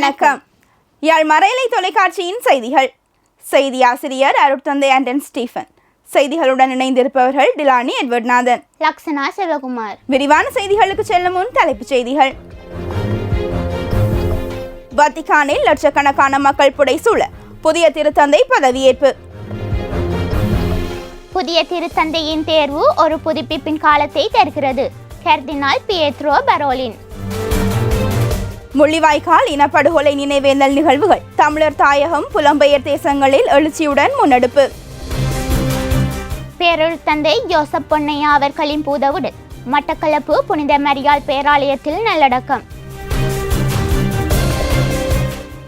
வணக்கம். யாழ் மறையலை தொலைக்காட்சியின் செய்திகள். செய்தி ஆசிரியர் அருட்தந்தை ஆண்டன் ஸ்டீஃபன். செய்திகளுடன் இணைந்திருப்பவர்கள் டிலானி எட்வர்ட்நாதன். லக்ஷனா சிவகுமார். விரிவான செய்திகளுக்கு செல்லும் முன் தலைப்புச் செய்திகள். வத்திக்கானில் லட்சக்கணக்கான மக்கள் புடைசூழ புதிய திருத்தந்தை பதவியேற்பு. புதிய திருத்தந்தையின் தேர்வு ஒரு புதுப்பிப்பின் காலத்தை தருகிறது. கர்தினால் பியேத்ரோ பரோலின். முள்ளிவாய்க்கால் இனப்படுகொலை நினைவேந்தல் நிகழ்வுகள். தமிழர் தாயகம் புலம்பெயர் தேசங்களில் எழுச்சியுடன் முன்னெடுப்பு. பேரொழுத்தந்தை ஜோசப் பொன்னையா அவர்களின் பூதவுடன் மட்டக்களப்பு புனித மரியாள் பேராலயத்தில் நல்லடக்கம்.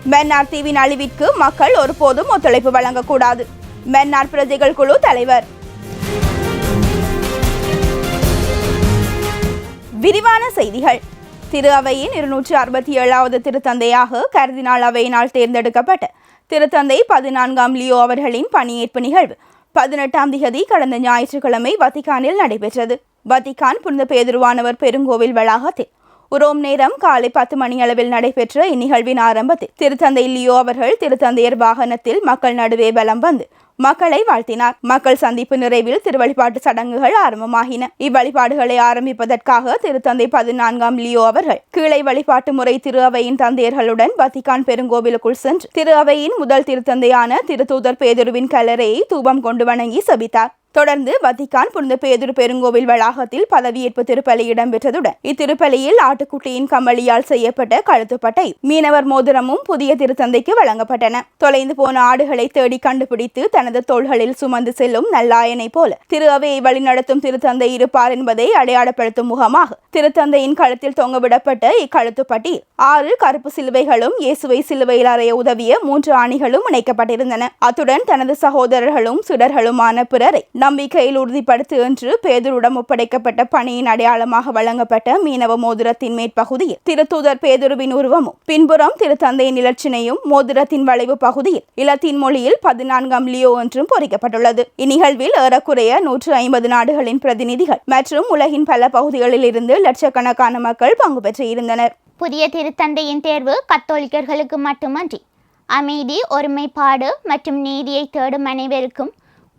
மன்னார் தீவின் அழிவிற்கு மக்கள் ஒருபோதும் ஒத்துழைப்பு வழங்கக்கூடாது. மன்னார் பிரஜைகள் குழு தலைவர். விரிவான செய்திகள். திரு அவையின் இருநூற்றி அறுபத்தி ஏழாவது திருத்தந்தையாக கருதினால் அவையினால் தேர்ந்தெடுக்கப்பட்ட திருத்தந்தை பதினான்காம் லியோ அவர்களின் பணியேற்பு நிகழ்வு பதினெட்டாம் திகதி கடந்த ஞாயிற்றுக்கிழமை வத்திகானில் நடைபெற்றது. வத்திகான் புனித பேதுருவானவர் பெருங்கோவில் வளாகத்தில் உரோம் நேரம் காலை பத்து மணி அளவில் நடைபெற்ற இந்நிகழ்வின் ஆரம்பத்தில் திருத்தந்தை லியோ அவர்கள் திருத்தந்தையர் வாகனத்தில் மக்கள் நடுவே பலம் வந்து மக்களை வாழ்த்தினார். மக்கள் சந்திப்பு நிறைவில் திருவழிபாட்டு சடங்குகள் ஆரம்பமாகின. இவ்வழிபாடுகளை ஆரம்பிப்பதற்காக திருத்தந்தை பதினான்காம் லியோ அவர்கள் கீழே வழிபாட்டு முறை திரு அவையின் தந்தையர்களுடன் வத்திகான் பெருங்கோவிலுக்குள் சென்று திரு அவையின் முதல் திருத்தந்தையான திருத்தூதர் பேதுருவின் கல்லறையை தூபம் கொண்டு வணங்கி சபித்தார். தொடர்ந்து வத்திக்கான் புனித பேதுரு பெருங்கோவில் வளாகத்தில் பதவியேற்பு திருப்பலி இடம்பெற்றதுடன் இத்திருப்பலியில் ஆட்டுக்குட்டியின் கம்பளியால் செய்யப்பட்ட கழுத்துப்பட்டை மீனவர் மோதிரமும் புதிய திருத்தந்தைக்கு வழங்கப்பட்டன. தொலைந்து போன ஆடுகளை தேடி கண்டுபிடித்து தனது தோள்களில் சுமந்து செல்லும் நல்லாயனை போல திரு அவையை வழிநடத்தும் திருத்தந்தை இருப்பார் என்பதை அடையாளப்படுத்தும் முகமாக திருத்தந்தையின் கழுத்தில் தொங்கவிடப்பட்ட இக்கழுத்துப்பட்டி ஆறு கருப்பு சிலுவைகளும் இயேசுவை சிலுவையில் அறைய உதவிய மூன்று ஆணிகளும் இணைக்கப்பட்டிருந்தன. அத்துடன் தனது சகோதரர்களும் சுடர்களுமான பிறரை நம்பிக்கையில் உறுதிப்படுத்து என்று பேதுருடன் ஒப்படைக்கப்பட்ட பணியின் அடையாளமாக வழங்கப்பட்ட மீனவ மோதிரத்தின் மேற்பகுதியில் திருத்தூதர் பேதுருவின் உருவமும் பின்புறம் திருத்தந்தையின் இலச்சினையும் மோதிரத்தின் வளைவு பகுதியில் இலத்தின் மொழியில் பதினான்காம் லியோ என்றும் பொறிக்கப்பட்டுள்ளது. இந்நிகழ்வில் ஏறக்குறைய நூற்று ஐம்பது நாடுகளின் பிரதிநிதிகள் மற்றும் உலகின் பல பகுதிகளில் இருந்து லட்சக்கணக்கான மக்கள் பங்கு பெற்று இருந்தனர். புதிய திருத்தந்தையின் தேர்வு கத்தோலிக்கர்களுக்கு மட்டுமன்றி அமைதி ஒருமைப்பாடு மற்றும் நீதியை தேடும் அனைவருக்கும்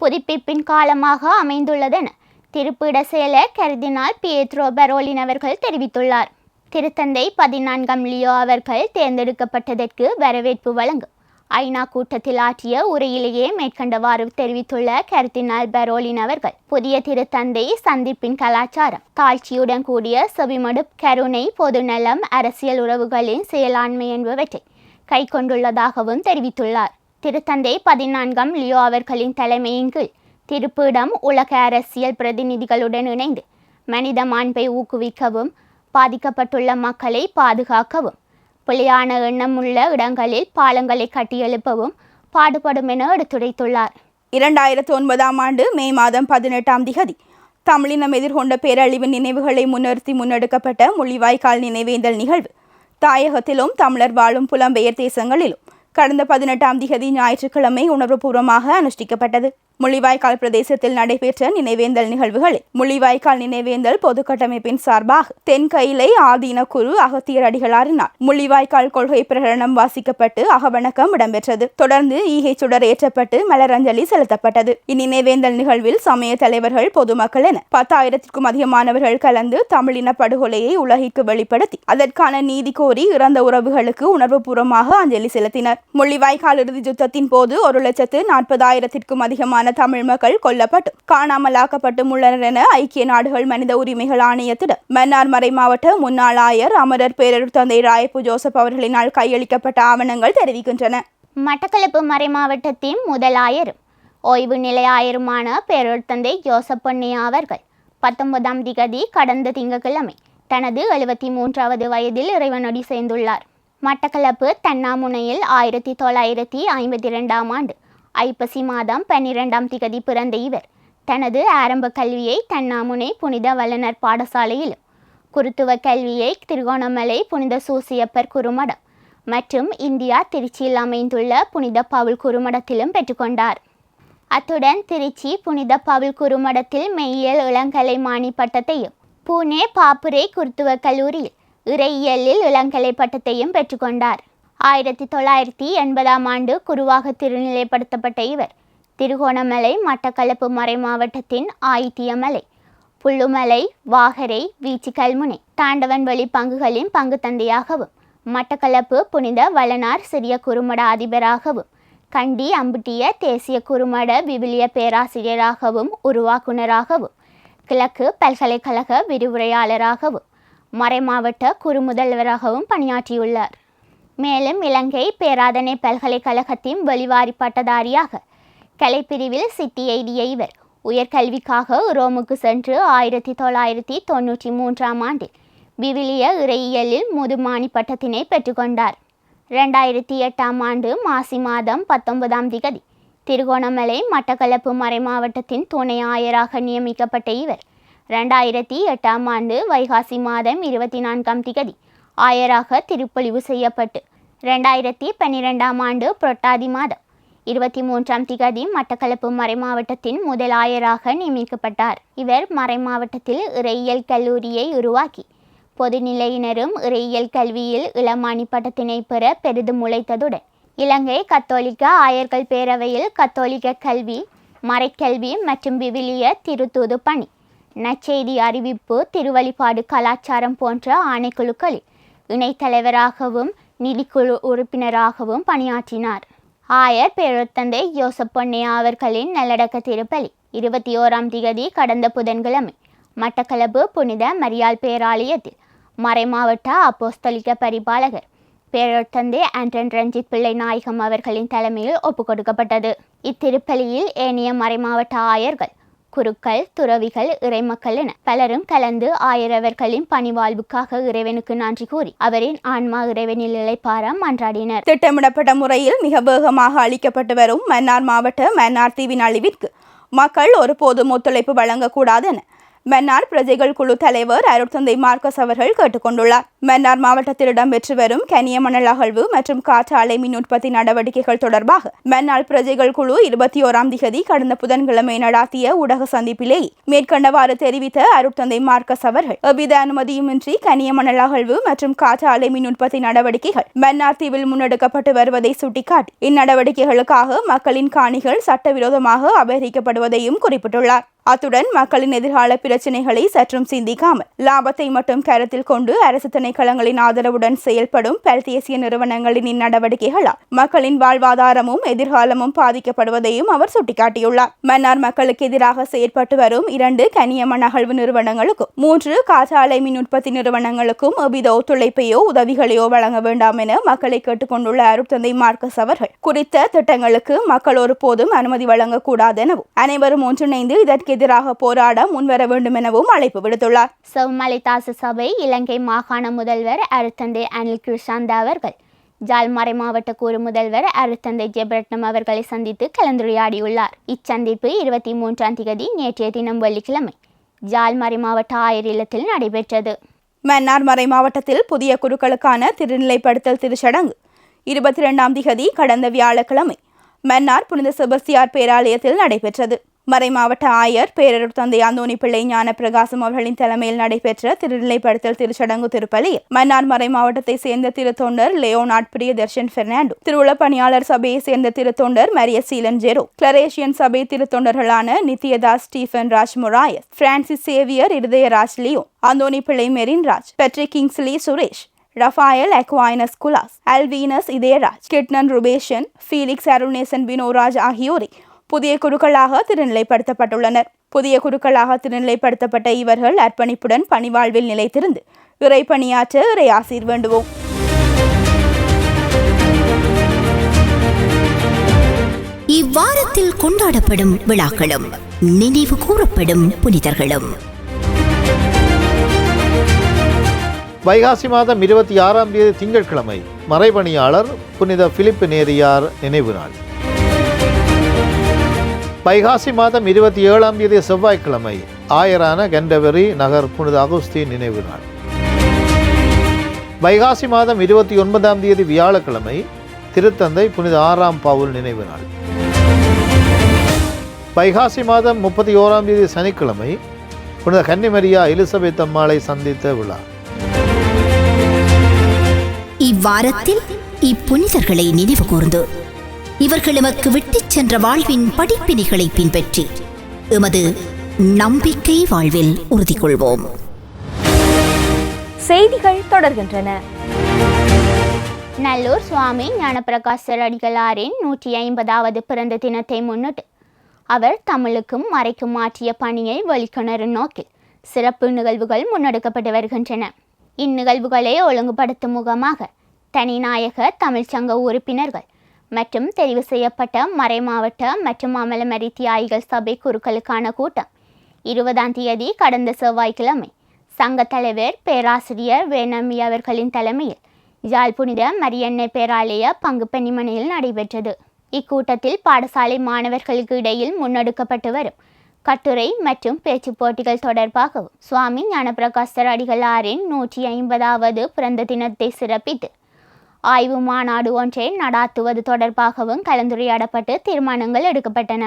புதுப்பிப்பின் காலமாக அமைந்துள்ளதென திருப்பிட செயலர் கருதினால் பியேத்ரோ பரோலின் அவர்கள் தெரிவித்துள்ளார். திருத்தந்தை பதினான்காம் லியோ அவர்கள் தேர்ந்தெடுக்கப்பட்டதற்கு வரவேற்பு வழங்கும் ஐநா கூட்டத்தில் ஆற்றிய உரையிலேயே மேற்கண்டவாறு தெரிவித்துள்ள கருத்தினால் பரோலின் அவர்கள் புதிய திருத்தந்தை சந்திப்பின் கலாச்சாரம் தாழ்ச்சியுடன் கூடிய செவிமடு கருணை பொதுநலம் அரசியல் உறவுகளின் செயலாண்மை என்பவற்றை கை கொண்டுள்ளதாகவும் தெரிவித்துள்ளார். திருத்தந்தை பதினான்காம் லியோ அவர்களின் தலைமையின் கீழ் திருப்பீடம் உலக அரசியல் பிரதிநிதிகளுடன் இணைந்து மனித மாண்பை ஊக்குவிக்கவும் பாதிக்கப்பட்டுள்ள மக்களை பாதுகாக்கவும் பிழையான எண்ணமுள்ள இடங்களில் பாலங்களை கட்டியெழுப்பவும் பாடுபடும் என எடுத்துரைத்துள்ளார். இரண்டாயிரத்து ஒன்பதாம் ஆண்டு மே மாதம் பதினெட்டாம் திகதி தமிழினம் எதிர்கொண்ட பேரழிவு நினைவுகளை முன்னிறுத்தி முன்னெடுக்கப்பட்ட முள்ளிவாய்க்கால் நினைவேந்தல் நிகழ்வு. தாயகத்திலும் தமிழர் வாழும் புலம்பெயர் தேசங்களிலும் கடந்த பதினெட்டாம் திகதி ஞாயிற்றுக்கிழமை உணர்வுபூர்வமாக அனுஷ்டிக்கப்பட்டது. முள்ளிவாய்க்கால் பிரதேசத்தில் நடைபெற்ற நினைவேந்தல் நிகழ்வுகளில் முள்ளிவாய்க்கால் நினைவேந்தல் பொதுக்கட்டமைப்பின் சார்பாக தென்கையிலை ஆதீன குரு அகத்தியர் அடிகளாரினால் முள்ளிவாய்க்கால் கொள்கை பிரகடனம் வாசிக்கப்பட்டு அகவணக்கம் இடம்பெற்றது. தொடர்ந்து ஈகை சுடர் ஏற்றப்பட்டு மலரஞ்சலி செலுத்தப்பட்டது. இந்நினைவேந்தல் நிகழ்வில் சமய தலைவர்கள் பொதுமக்கள் என பத்தாயிரத்திற்கும் அதிகமானவர்கள் கலந்து தமிழின படுகொலையை உலகிற்கு வெளிப்படுத்தி அதற்கான நீதி கோரி இறந்த உறவுகளுக்கு உணர்வுபூர்வமாக அஞ்சலி செலுத்தினர். முள்ளிவாய்க்கால் இறுதி யுத்தத்தின் போது ஒரு லட்சத்து நாற்பதாயிரத்திற்கும் அதிகமான தமிழ் மக்கள் கொல்லப்பட்டும் காணாமலாக்கப்பட்டும் உள்ளனர் என ஐக்கிய நாடுகள் மனித உரிமைகள் ஆணையத்திடம் மன்னார் மறை மாவட்ட முன்னாள் ஆயர் அமரர் பேரர் தந்தை ராயப்பு ஜோசப் அவர்களினால் கையளிக்கப்பட்ட ஆவணங்கள் தெரிவிக்கின்றன. மட்டக்களப்பு மறை மாவட்டத்தின் முதல் ஆயரும் ஓய்வு நிலை ஆயருமான பேரொருத்தந்தை ஜோசப் பொன்னையா அவர்கள் பத்தொன்பதாம் திகதி கடந்த திங்கட்கிழமை தனது எழுபத்தி மூன்றாவது வயதில் இறைவனடி சேர்ந்துள்ளார். மட்டக்களப்பு தன்னாமுனையில் ஆயிரத்தி தொள்ளாயிரத்தி ஐம்பத்தி இரண்டாம் ஆண்டு ஐப்பசி மாதம் பன்னிரெண்டாம் திகதி பிறந்த இவர். தனது ஆரம்ப கல்வியை தன்னாமுனை புனித வல்லனர் பாடசாலையிலும் குருத்துவ கல்வியை திருகோணமலை புனித சூசியப்பர் குருமடம் மற்றும் இந்தியா திருச்சியில் அமைந்துள்ள புனித பவுல் குருமடத்திலும் பெற்றுக்கொண்டார். அத்துடன் திருச்சி புனித பவுல் குருமடத்தில் மெய்யியல் இளங்கலை மாணி பட்டத்தையும் பூனே பாப்புரே குருத்துவ கல்லூரியில் இறையியலில் இளங்கலை பட்டத்தையும் பெற்றுக்கொண்டார். ஆயிரத்தி தொள்ளாயிரத்தி எண்பதாம் ஆண்டு குருவாக திருநிலைப்படுத்தப்பட்ட இவர். திருகோணமலை மட்டக்களப்பு மறை மாவட்டத்தின் ஆயித்தியமலை புல்லுமலை வாகரை வீச்சு கல்முனை தாண்டவன் வழி பங்குகளின் பங்கு தந்தையாகவும் மட்டக்களப்பு புனித வளனார் சிறிய குறுமட அதிபராகவும் கண்டி அம்புட்டிய தேசிய குறுமட விவிலிய பேராசிரியராகவும் உருவாக்குனராகவும் கிழக்கு பல்கலைக்கழக விரிவுரையாளராகவும் மறைமாவட்ட குறுமுதல்வராகவும் பணியாற்றியுள்ளார். மேலும் இலங்கை பேராதனை பல்கலைக்கழகத்தின் வெளிவாரி பட்டதாரியாக கலைப்பிரிவில் சித்தி எய்திய இவர் உயர்கல்விக்காக ரோமுக்கு சென்று ஆயிரத்தி தொள்ளாயிரத்தி தொண்ணூற்றி மூன்றாம் ஆண்டில் விவிலிய இறையியலில் முதுமானி பட்டத்தினை பெற்றுக்கொண்டார் ரெண்டாயிரத்தி எட்டாம் ஆண்டு மாசி மாதம் பத்தொன்பதாம் திகதி திருகோணமலை மட்டக்களப்பு மறைமாவட்டத்தின் துணை ஆயராக நியமிக்கப்பட்ட இவர் ரெண்டாயிரத்தி எட்டாம் ஆண்டு வைகாசி மாதம் இருபத்தி நான்காம் திகதி ஆயராக திருப்பொழிவு செய்யப்பட்டு ரெண்டாயிரத்தி பன்னிரெண்டாம் ஆண்டு புரட்டாதி மாதம். இருபத்தி மூன்றாம் திகதி மட்டக்களப்பு மறைமாவட்டத்தின் முதல் ஆயராக நியமிக்கப்பட்டார். இவர் மறைமாவட்டத்தில் இறையியல் கல்லூரியை உருவாக்கி பொதுநிலையினரும் இறையியல் கல்வியில் இளமானி பட்டத்தினை பெற பெரிதும் உழைத்ததுடன் இலங்கை கத்தோலிக்க ஆயர்கள் பேரவையில் கத்தோலிக்க கல்வி மறைக்கல்வி மற்றும் விவிலிய திருத்தூது பணி நற்செய்தி அறிவிப்பு திருவழிபாடு கலாச்சாரம் போன்ற ஆணைக்குழுக்களில் இணைத்தலைவராகவும் நிதிக்குழு உறுப்பினராகவும் பணியாற்றினார். ஆயர் பேரொத்தந்தை யோசப் பொன்னையா அவர்களின் நல்லடக்க திருப்பலி இருபத்தி ஓராம் திகதி கடந்த புதன்கிழமை மட்டக்களப்பு புனித மரியாள் பேராலயத்தில் மறைமாவட்ட அப்போஸ்தலிக்க பரிபாலகர் பேரொத்தந்தை ஆண்டன் ரஞ்சித் பிள்ளை நாயகம் அவர்களின் தலைமையில் ஒப்புக்கொடுக்கப்பட்டது. இத்திருப்பலியில் ஏனைய மறைமாவட்ட ஆயர்கள் குருக்கள் துறவிகள் இறைமக்கள் என பலரும் கலந்து ஆயிரவர்களின் பணிவாழ்வுக்காக இறைவனுக்கு நன்றி கூறி அவரின் ஆன்மா இறைவனில் இழைப்பார மன்றாடினர். திட்டமிடப்பட்ட முறையில் மிக வேகமாக அளிக்கப்பட்டு வரும் மன்னார் மாவட்ட மன்னார் தீவின் அழிவிற்கு மக்கள் ஒருபோதும் ஒத்துழைப்பு வழங்கக்கூடாது என மன்னார் பிரஜைகள் குழு தலைவர் அருட்தந்தை மார்க்கஸ் அவர்கள் கேட்டுக்கொண்டுள்ளார். மன்னார் மாவட்டத்தில் இடம்பெற்று வரும் கனிய மணல் அகழ்வு மற்றும் காற்றாலை மின் உற்பத்தி நடவடிக்கைகள் தொடர்பாக மன்னார் பிரஜைகள் குழு இருபத்தி ஓராம் திகதி கடந்த புதன்கிழமை நடாத்திய ஊடக சந்திப்பிலேயே மேற்கண்டவாறு தெரிவித்த அருட்தந்தை மார்க்கஸ் அவர்கள் எவ்வித அனுமதியுமின்றி கனிய மணல் அகழ்வு மற்றும் காற்றாலை மின் உற்பத்தி நடவடிக்கைகள் மன்னார் தீவில் முன்னெடுக்கப்பட்டு வருவதை சுட்டிக்காட்டி இந்நடவடிக்கைகளுக்காக மக்களின் காணிகள் சட்டவிரோதமாக அபகரிக்கப்படுவதையும் குறிப்பிட்டுள்ளார். அத்துடன் மக்களின் எதிர்கால பிரச்சினைகளை சற்றும் சிந்திக்காமல் லாபத்தை மட்டும் கருத்தில் கொண்டு அரசு திணைக்களங்களின் ஆதரவுடன் செயல்படும் பல்தேசிய நிறுவனங்களின் இந்நடவடிக்கைகளால் மக்களின் வாழ்வாதாரமும் எதிர்காலமும் பாதிக்கப்படுவதையும் அவர் சுட்டிக்காட்டியுள்ளார். மன்னார் மக்களுக்கு எதிராக செயற்பட்டு வரும் இரண்டு கனியம அகழ்வு நிறுவனங்களுக்கும் மூன்று காற்றாலை மின் உற்பத்தி நிறுவனங்களுக்கும் எவ்வித ஒத்துழைப்பையோ உதவிகளையோ வழங்க வேண்டாம் என மக்களை கேட்டுக்கொண்டுள்ள அருட்தந்தை மார்க்கஸ் அவர்கள் குறித்த திட்டங்களுக்கு மக்கள் ஒருபோதும் அனுமதி வழங்கக்கூடாது எனவும் அனைவரும் ஒன்றிணைந்து இதற்கு எதிராக போராட முன்வர வேண்டும் எனவும் அழைப்பு விடுத்துள்ளார். செவ்மலைதாச சபை இலங்கை மாகாண முதல்வர் அருத்தந்தை அனில் கிருஷாந்தா அவர்கள் ஜாழ் மறை மாவட்ட கூறு முதல்வர் அருத்தந்தை ஜெபரட்னம் அவர்களை சந்தித்து கலந்துரையாடியுள்ளார். இச்சந்திப்பு இருபத்தி மூன்றாம் திகதி நேற்றைய தினம் வெள்ளிக்கிழமை ஜாழ் மறை மாவட்ட ஆயர் இல்லத்தில் நடைபெற்றது. மன்னார் மறை மாவட்டத்தில் புதிய குருக்களுக்கான திருநிலைப்படுத்தல் திருச்சடங்கு இருபத்தி ரெண்டாம் திகதி கடந்த வியாழக்கிழமை மன்னார் புனித செபஸ்தியார் பேராலயத்தில் நடைபெற்றது. மறைமாவட்ட ஆயர் பேரருட் தந்தை அந்தோணி பிள்ளை ஞான பிரகாசம் அவர்களின் தலைமையில் நடைபெற்ற திருநிலைப்படுத்தல் திருச்சடங்கு திருப்பலி மன்னார் மறை மாவட்டத்தை சேர்ந்த திருத்தொண்டர் லியோனாட் பிரியதர்ஷன் பெர்னாண்டோ திருவுள பணியாளர் சபையை சேர்ந்த திருத்தொண்டர் மரிய சீலன் ஜெரோ கிளரேஷியன் சபை திருத்தொண்டர்களான Nithyadas Stephen Raj Moraes Francis Xavier Irudayaraj Leo Anthony Pillai Merin Raj Patrick Kingsley Suresh Raphael Aquinas Kulas Alvinus Idayaraj Kitnan Rubeshan Felix Arunesan Vinoraj ஆகியோரை புதிய குருக்களாக திருநிலைப்படுத்தப்பட்டுள்ளனர். புதிய குருக்களாக திருநிலைப்படுத்தப்பட்ட இவர்கள் அர்ப்பணிப்புடன் பணிவாழ்வில் நிலைத்திருந்து இறை பணியாற்ற இறை ஆசீர் வேண்டுவோம். இவ்வாரத்தில் கொண்டாடப்படும் விழாக்களும் நினைவு கூறப்படும் புனிதர்களும். வைகாசி மாதம் இருபத்தி ஆறாம் தேதி திங்கட்கிழமை மறைபணியாளர் புனித பிலிப்பு நேரியார் நினைவு நாள். வைகாசி மாதம் இருபத்தி ஏழாம் தேதி செவ்வாய்க்கிழமை. ஆயரான கெண்டவெரி நகர் புனித அகுஸ்தீன் நினைவு நாள். வைகாசி மாதம் இருபத்தி ஒன்பதாம் தேதி வியாழக்கிழமை திருத்தந்தை புனித ஆறாம் பாவுல் நினைவு நாள். வைகாசி மாதம் முப்பத்தி ஓராம் தேதி சனிக்கிழமை புனித கன்னிமரியா எலிசபெத் அம்மாளை சந்தித்த விழா. இவ்வாரத்தில் இப்புனிதர்களை நினைவு கூர்ந்து இவர்கள் எமக்கு விட்டுச் சென்ற வாழ்வின் படிப்பினைகளை பின்பற்றி எமது நம்பிக்கை வாழ்வில் உறுதி கொள்வோம் செய்திகள் தொடர்கின்றன. நல்லூர் சுவாமி ஞானப்பிரகாசர் அடிகளாரின் நூற்றி ஐம்பதாவது பிறந்த தினத்தை முன்னிட்டு அவர் தமிழுக்கும் மறைக்கும் ஆற்றிய பணியை வெளிக்கொணரும் நோக்கில் சிறப்பு நிகழ்வுகள் முன்னெடுக்கப்பட்டு வருகின்றன. இந்நிகழ்வுகளை ஒழுங்குபடுத்தும் முகமாக தனிநாயக தமிழ்ச்சங்க உறுப்பினர்கள் மற்றும் தெரிவு செய்யப்பட்ட மறைமாவட்ட மற்றும் அமலமரி மரித்தியாயிகள் சபை குருக்களுக்கான கூட்டம். இருபதாம் தேதி கடந்த செவ்வாய்க்கிழமை சங்க தலைவர் பேராசிரியர் வேணமி அவர்களின் தலைமையில் யாழ் புனித மரியன்னை பேராலய பங்கு பெண்ணிமனையில் நடைபெற்றது. இக்கூட்டத்தில் பாடசாலை மாணவர்களுக்கு இடையில் முன்னெடுக்கப்பட்டு வரும் கட்டுரை மற்றும் பேச்சு போட்டிகள் தொடர்பாகவும் சுவாமி ஞானபிரகாசர் அடிகளாரின் நூற்றி ஐம்பதாவது பிறந்த தினத்தை சிறப்பித்து ஆய்வு மாநாடு ஒன்றை நடாத்துவது தொடர்பாகவும் கலந்துரையாடப்பட்டு தீர்மானங்கள் எடுக்கப்பட்டன.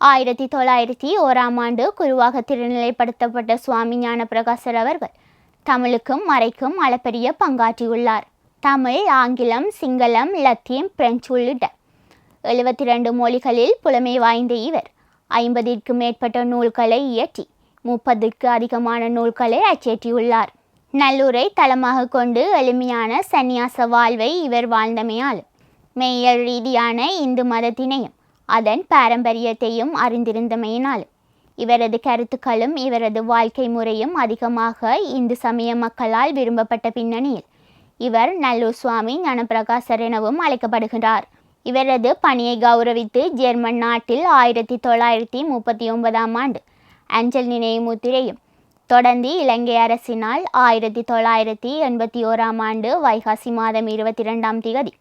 ஆயிரத்தி தொள்ளாயிரத்தி ஓராம் ஆண்டு குருவாக திருநிலைப்படுத்தப்பட்ட சுவாமி ஞானப்பிரகாசர் அவர்கள் தமிழுக்கும் மறைக்கும் அளப்பரிய பங்காற்றியுள்ளார். தமிழ் ஆங்கிலம் சிங்களம் லத்தீன் பிரெஞ்சு உள்ளிட்ட எழுபத்தி ரெண்டு மொழிகளில் புலமை வாய்ந்த இவர். ஐம்பதிற்கும் மேற்பட்ட நூல்களை இயற்றி முப்பதுக்கு அதிகமான நூல்களை அச்சேற்றியுள்ளார். நல்லூரை தளமாக கொண்டு எளிமையான சந்நியாச வாழ்வை இவர் வாழ்ந்தமையால் மெய்யல் ரீதியான இந்து மதத்தினையும் அதன் பாரம்பரியத்தையும் அறிந்திருந்தமையினால் இவரது கருத்துக்களும் இவரது வாழ்க்கை முறையும் அதிகமாக இந்து சமய மக்களால் விரும்பப்பட்ட பின்னணியில் இவர் நல்லூர் சுவாமி ஞானப்பிரகாசர் எனவும் அழைக்கப்படுகிறார். இவரது பணியை கௌரவித்து ஜெர்மன் நாட்டில் ஆயிரத்தி தொள்ளாயிரத்தி முப்பத்தி ஒன்பதாம் ஆண்டு அஞ்சல் நினைவு முத்திரையும் தொடர்ந்து இலங்கை அரசினால் ஆயிரத்தி தொள்ளாயிரத்தி எண்பத்தி ஓராம் ஆண்டு வைகாசி மாதம் இருபத்தி ரெண்டாம் திகதி.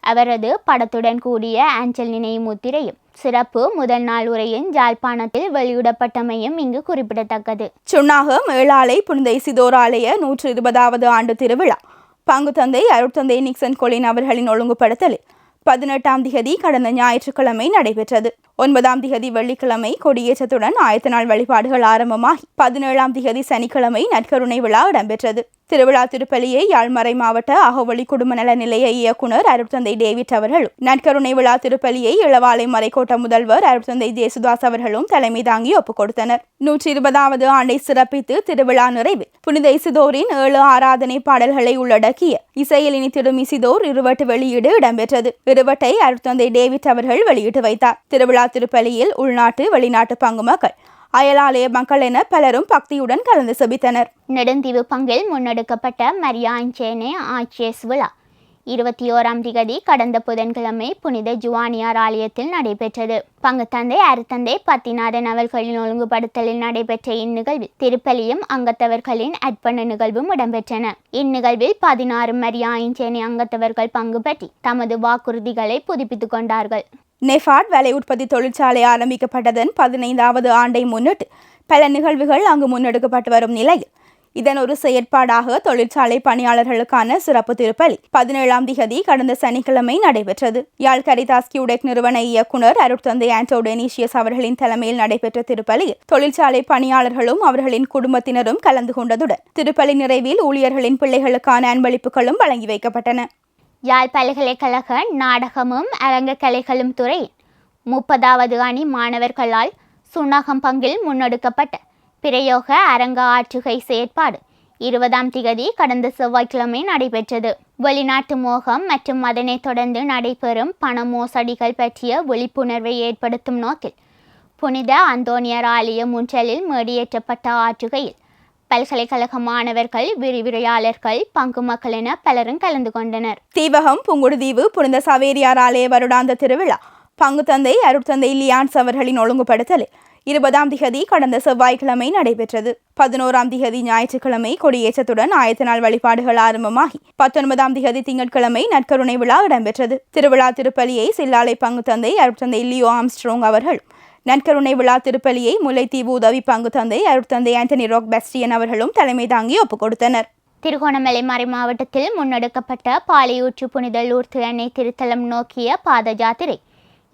அவரது படத்துடன் கூடிய ஆஞ்சல் நினைவு முத்திரையும் சிறப்பு முதல் நாள் உரையின் ஜாழ்ப்பாணத்தில் வெளியிடப்பட்டமையும் இங்கு குறிப்பிடத்தக்கது. சுன்னாகம் மேலாலை புனித இசிதோராலய நூற்று இருபதாவது ஆண்டு திருவிழா பங்கு தந்தை அருட்தந்தை நிக்சன் கொலின் அவர்களின் ஒழுங்குபடுத்தலில் பதினெட்டாம் திகதி கடந்த ஞாயிற்றுக்கிழமை நடைபெற்றது. ஒன்பதாம் திகதி வெள்ளிக்கிழமை கொடியேற்றத்துடன் ஆயத்த நாள் வழிபாடுகள் ஆரம்பமாகி பதினேழாம் திகதி சனிக்கிழமை நற்கருணை விழா இடம்பெற்றது. திருவிழா திருப்பலியை யாழ்மறை மாவட்ட அகவழி குடும்ப நல நிலைய இயக்குனர் அருட்தந்தை டேவிட் அவர்களும் நற்கருணை விழா திருப்பலியை இளவாலை மறைக்கோட்ட முதல்வர் அருட்தந்தை ஜேசுதாஸ் அவர்களும் தலைமை தாங்கி ஒப்புக் கொடுத்தனர் நூற்றி இருபதாவது ஆண்டை சிறப்பித்து திருவிழா நிறைவில் புனித இசிதோரின் ஏழு ஆராதனை பாடல்களை உள்ளடக்கிய இசையிலினி இனித்திடும் இசிதோர் இருவட்டு வெளியீடு இடம்பெற்றது. இருவட்டை அருட்தந்தை டேவிட் அவர்கள் வெளியிட்டு வைத்தார். திருவிழா திருப்பலியில் உள்நாட்டு வெளிநாட்டு பங்கு மக்கள் அயலாலய மக்கள் என பலரும் பக்தியுடன் கலந்து செபித்தனர். நெடுந்தீவு பங்கில் முன்னெடுக்கப்பட்ட மரியாஞ்சேனே ஆச்சியஸ் விழா. இருபத்தி ஓராம் திகதி கடந்த புதன்கிழமை புனித ஜுவானியார் ஆலயத்தில் நடைபெற்றது. பங்கு தந்தை அருத்தந்தை பத்திநாதன் அவர்களின் ஒழுங்குபடுத்தலில் நடைபெற்ற இந்நிகழ்வில் திருப்பலியும் அங்கத்தவர்களின் அர்ப்பண நிகழ்வும் இடம்பெற்றன. இந்நிகழ்வில் பதினாறு மரியாயின்சேனை அங்கத்தவர்கள் பங்கு பற்றி தமது வாக்குறுதிகளை புதுப்பித்துக் கொண்டார்கள். நெஃபாட் வேலை உற்பத்தி தொழிற்சாலை ஆரம்பிக்கப்பட்டதன் பதினைந்தாவது ஆண்டை முன்னிட்டு பல நிகழ்வுகள் அங்கு முன்னெடுக்கப்பட்டு வரும் நிலையில். இதன் ஒரு செயற்பாடாக தொழிற்சாலை பணியாளர்களுக்கான சிறப்பு திருப்பலி பதினேழாம் திகதி கடந்த சனிக்கிழமை நடைபெற்றது. யாழ் கரிதாஸ் கியூடெக் நிறுவன இயக்குனர் அருட்தந்தை ஆண்டோ டெனிஷியஸ் அவர்களின் தலைமையில் நடைபெற்ற திருப்பலியில் தொழிற்சாலை பணியாளர்களும் அவர்களின் குடும்பத்தினரும் கலந்து கொண்டதுடன் திருப்பலி நிறைவில் ஊழியர்களின் பிள்ளைகளுக்கான அன்பளிப்புகளும் வழங்கி வைக்கப்பட்டன. யாழ் பல்கலைக்கழக நாடகமும் அரங்கக்கலைகளும் துறை முப்பதாவது அணி மாணவர்களால் சுண்ணாகம் பங்கில் முன்னெடுக்கப்பட்ட பிரயோக அரங்க ஆற்றுகை செயற்பாடு இருபதாம் திகதி கடந்த செவ்வாய்க்கிழமை நடைபெற்றது. வெளிநாட்டு மோகம் மற்றும் அதனைத் தொடர்ந்து நடைபெறும் பண மோசடிகள் பற்றிய விழிப்புணர்வை ஏற்படுத்தும் நோக்கில் புனித அந்தோனியர் ஆலய முன்றலில் மேடியேற்றப்பட்ட ஆற்றுகையில் பல்கலைக்கழக மாணவர்கள் விரிவுரையாளர்கள் பங்கு மக்கள் என பலரும் கலந்து கொண்டனர். தீவகம் புங்குடுதீவு புனித சவேரியார் ஆலய வருடாந்த திருவிழா பங்கு தந்தை அருட்தந்தை லியான்ஸ் அவர்களின் ஒழுங்குபடுத்தலில் இருபதாம் திகதி கடந்த செவ்வாய்க்கிழமை நடைபெற்றது. பதினோராம் திகதி ஞாயிற்றுக்கிழமை கொடியேற்றத்துடன் ஆயத்த நாள் வழிபாடுகள் ஆரம்பமாகி பத்தொன்பதாம் திகதி திங்கட்கிழமை நற்கருணை விழா இடம்பெற்றது. திருவிழா திருப்பலியை சில்லாலை பங்கு தந்தை அருட்தந்தை லியோ ஆம்ஸ்ட்ரோங் அவர்கள் நன்கருணை விழா திருப்பலியை முல்லைத்தீவு உதவி பங்கு தந்தை அருட்தந்தை ஆண்டனி ராக் பெஸ்டியன் அவர்களும் தலைமை தாங்கி ஒப்புக் கொடுத்தனர். திருகோணமலை மறை மாவட்டத்தில் முன்னெடுக்கப்பட்ட பாலையூற்று புனித லூர்து அன்னை திருத்தலம் நோக்கிய பாத ஜாத்திரை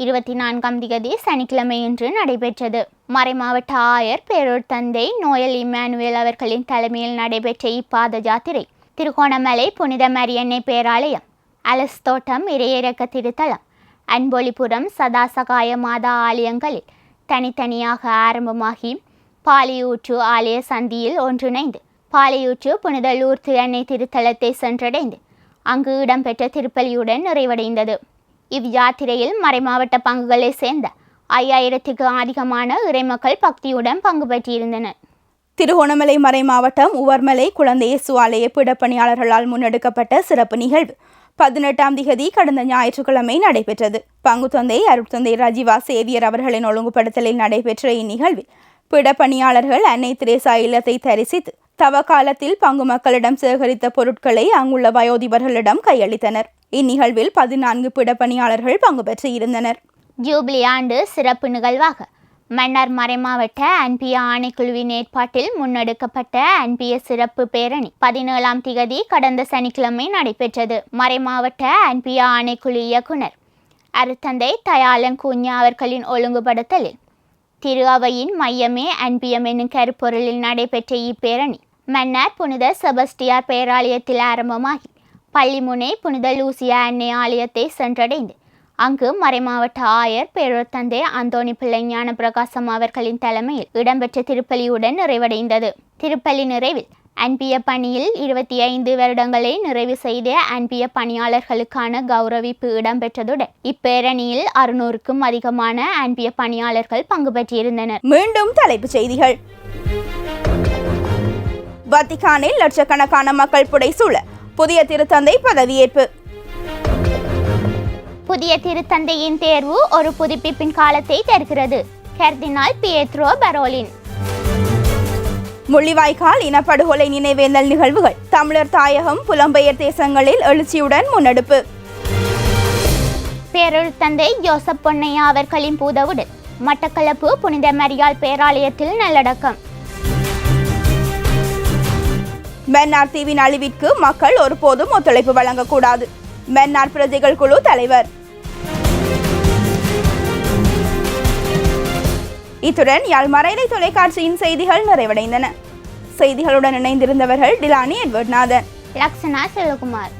இருபத்தி நான்காம் திகதி சனிக்கிழமையன்று நடைபெற்றது. மறைமாவட்ட ஆயர் பேரூர் தந்தை நோயல் இமானுவேல் அவர்களின் தலைமையில் நடைபெற்ற இப்பாத ஜாத்திரை திருகோணமலை புனித மரியன்னை பேராலயம் அலஸ் தோட்டம் இறையிறக்க திருத்தலம் அன்பொழிபுரம் சதாசகாய மாதா ஆலயங்களில் தனித்தனியாக ஆரம்பமாகி பாலியூற்று ஆலய சந்தியில் ஒன்றிணைந்து பாலியூற்று புனித லூர்த்து எண்ணெய் திருத்தலத்தை சென்றடைந்து அங்கு இடம்பெற்ற திருப்பலியுடன் நிறைவடைந்தது. இவ்யாத்திரையில் மறைமாவட்ட பங்குகளை சேர்ந்த ஐயாயிரத்துக்கு அதிகமான இறைமக்கள் பக்தியுடன் பங்கு பெற்றிருந்தனர் திருகோணமலை மறை மாவட்டம் உவர்மலை குழந்தை இயேசு ஆலய பிடப்பணியாளர்களால் முன்னெடுக்கப்பட்ட சிறப்பு நிகழ்வு. பதினெட்டாம் திகதி கடந்த ஞாயிற்றுக்கிழமை நடைபெற்றது. பங்குத்தந்தை அருட்தந்தை ரஜிவா சேவியர் அவர்களின் ஒழுங்குபடுத்தலில் நடைபெற்ற இந்நிகழ்வில் பிடப்பணியாளர்கள் அன்னை திரேசா இல்லத்தை தரிசித்து தவக்காலத்தில் பங்கு மக்களிடம் சேகரித்த பொருட்களை அங்குள்ள வயோதிபர்களிடம் கையளித்தனர். இந்நிகழ்வில் பதினான்கு பிடப்பணியாளர்கள் பங்கு பெற்று இருந்தனர் ஜூபிலி ஆண்டு சிறப்பு நிகழ்வாக மன்னார் மறைமாவட்ட அன்பிய ஆணைக்குழுவின் ஏற்பாட்டில் முன்னெடுக்கப்பட்ட அன்பிய சிறப்பு பேரணி பதினேழாம் திகதி கடந்த சனிக்கிழமை நடைபெற்றது. மறைமாவட்ட அன்பிய ஆணைக்குழு இயக்குனர் அருத்தந்தை தயாலன் கூஞ்சா அவர்களின் ஒழுங்குபடுத்தலில் திரு அவையின் மையமே அன்பியம் என்னும் கருப்பொருளில் நடைபெற்ற இப்பேரணி மன்னார் புனித செபஸ்டியார் பேராலயத்தில் ஆரம்பமாகி பள்ளிமுனை புனித லூசியா அன்னை ஆலயத்தை சென்றடைந்து அங்கு மறைமாவட்ட ஆயர் பேரொத்தந்தை அந்தோணி பிள்ளை ஞான பிரகாசம் அவர்களின் தலைமையில் இடம்பெற்ற திருப்பலியுடன் நிறைவடைந்தது. திருப்பலி நிறைவில் அன்பிய பணியில் இருபத்தி ஐந்து வருடங்களை நிறைவு செய்த அன்பிய பணியாளர்களுக்கான கௌரவிப்பு இடம்பெற்றதுடன் இப்பேரணியில் அறுநூறுக்கும் அதிகமான அன்பிய பணியாளர்கள் பங்கு பெற்றிருந்தனர். மீண்டும் தலைப்புச் செய்திகள். வத்திகானில் லட்சக்கணக்கான மக்கள் புடைசூழ புதிய திருத்தந்தை பதவியேற்பு. புதிய திருத்தந்தையின் தேர்வு ஒரு புதுப்பிப்பின் காலத்தை தருகிறது. கர்தினால் பியேத்ரோ பரோலின். முள்ளிவாய்க்கால் இனப்படுகொலை நினைவேந்தல் நிகழ்வுகள். தமிழர் தாயகம் புலம்பெயர் தேசங்களில் எழுச்சியுடன் முன்னெடுப்பு. பேரொழுத்தந்தை ஜோசப் பொன்னையா அவர்களின் பூதவுடன் மட்டக்களப்பு புனித மரியாள் பேராலயத்தில் நல்லடக்கம். மன்னார் தீவின் அழிவிற்கு மக்கள் ஒருபோதும் ஒத்துழைப்பு வழங்கக்கூடாது. மன்னார் பிரஜைகள் குழு தலைவர். இத்துடன் யாழ் மறைலை தொலைக்காட்சியின் செய்திகள் நிறைவடைந்தன. செய்திகளுடன் இணைந்திருந்தவர்கள் டிலானி எட்வர்ட் நாதன் லக்ஷனா செல்வகுமார்.